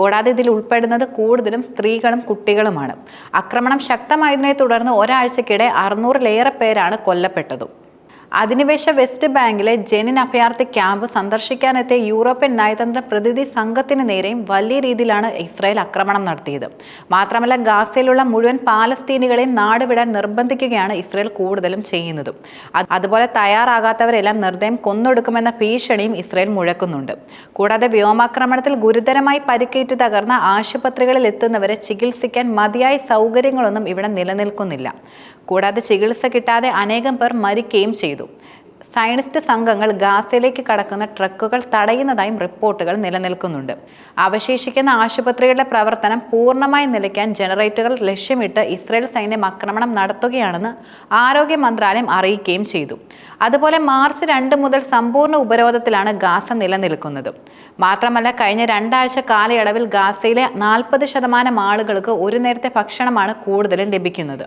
കൂടാതെ ഇതിൽ ഉൾപ്പെടുന്നത് കൂടുതലും സ്ത്രീകളും കുട്ടികളുമാണ്. ആക്രമണം ശക്തമായതിനെ തുടർന്ന് ഒരാഴ്ചക്കിടെ അറുന്നൂറിലേറെ പേരാണ് കൊല്ലപ്പെട്ടതും. അധിനിവേശ വെസ്റ്റ് ബാങ്കിലെ ജെനിൻ അഭയാർത്ഥി ക്യാമ്പ് സന്ദർശിക്കാനെത്തിയ യൂറോപ്യൻ നയതന്ത്ര പ്രതിനിധി സംഘത്തിന് നേരെയും വലിയ രീതിയിലാണ് ഇസ്രായേൽ ആക്രമണം നടത്തിയത്. മാത്രമല്ല ഗാസയിലുള്ള മുഴുവൻ പാലസ്തീനികളെയും നാടുവിടാൻ നിർബന്ധിക്കുകയാണ് ഇസ്രായേൽ കൂടുതലും ചെയ്യുന്നത്. അതുപോലെ തയ്യാറാകാത്തവരെല്ലാം നിർദ്ദയം കൊന്നൊടുക്കുമെന്ന ഭീഷണിയും ഇസ്രായേൽ മുഴക്കുന്നുണ്ട്. കൂടാതെ വ്യോമാക്രമണത്തിൽ ഗുരുതരമായി പരിക്കേറ്റ് തകർന്ന ആശുപത്രികളിൽ എത്തുന്നവരെ ചികിത്സിക്കാൻ മതിയായ സൗകര്യങ്ങളൊന്നും ഇവിടെ നിലനിൽക്കുന്നില്ല. കൂടാതെ ചികിത്സ കിട്ടാതെ അനേകം പേർ മരിക്കുകയും ചെയ്തു. സയനിസ്റ്റ് സംഘങ്ങൾ ഗാസയിലേക്ക് കടക്കുന്ന ട്രക്കുകൾ തടയുന്നതായും റിപ്പോർട്ടുകൾ നിലനിൽക്കുന്നുണ്ട്. അവശേഷിക്കുന്ന ആശുപത്രികളുടെ പ്രവർത്തനം പൂർണമായി നിലയ്ക്കാൻ ജനറേറ്ററുകൾ ലക്ഷ്യമിട്ട് ഇസ്രയേൽ സൈന്യം ആക്രമണം നടത്തുകയാണെന്ന് ആരോഗ്യ മന്ത്രാലയം അറിയിക്കുകയും ചെയ്തു. അതുപോലെ മാർച്ച് രണ്ട് മുതൽ സമ്പൂർണ ഉപരോധത്തിലാണ് ഗാസ നിലനിൽക്കുന്നത്. മാത്രമല്ല കഴിഞ്ഞ രണ്ടാഴ്ച കാലയളവിൽ ഗാസയിലെ നാൽപ്പത് ശതമാനം ആളുകൾക്ക് ഒരു നേരത്തെ ഭക്ഷണമാണ് കൂടുതലും ലഭിക്കുന്നത്.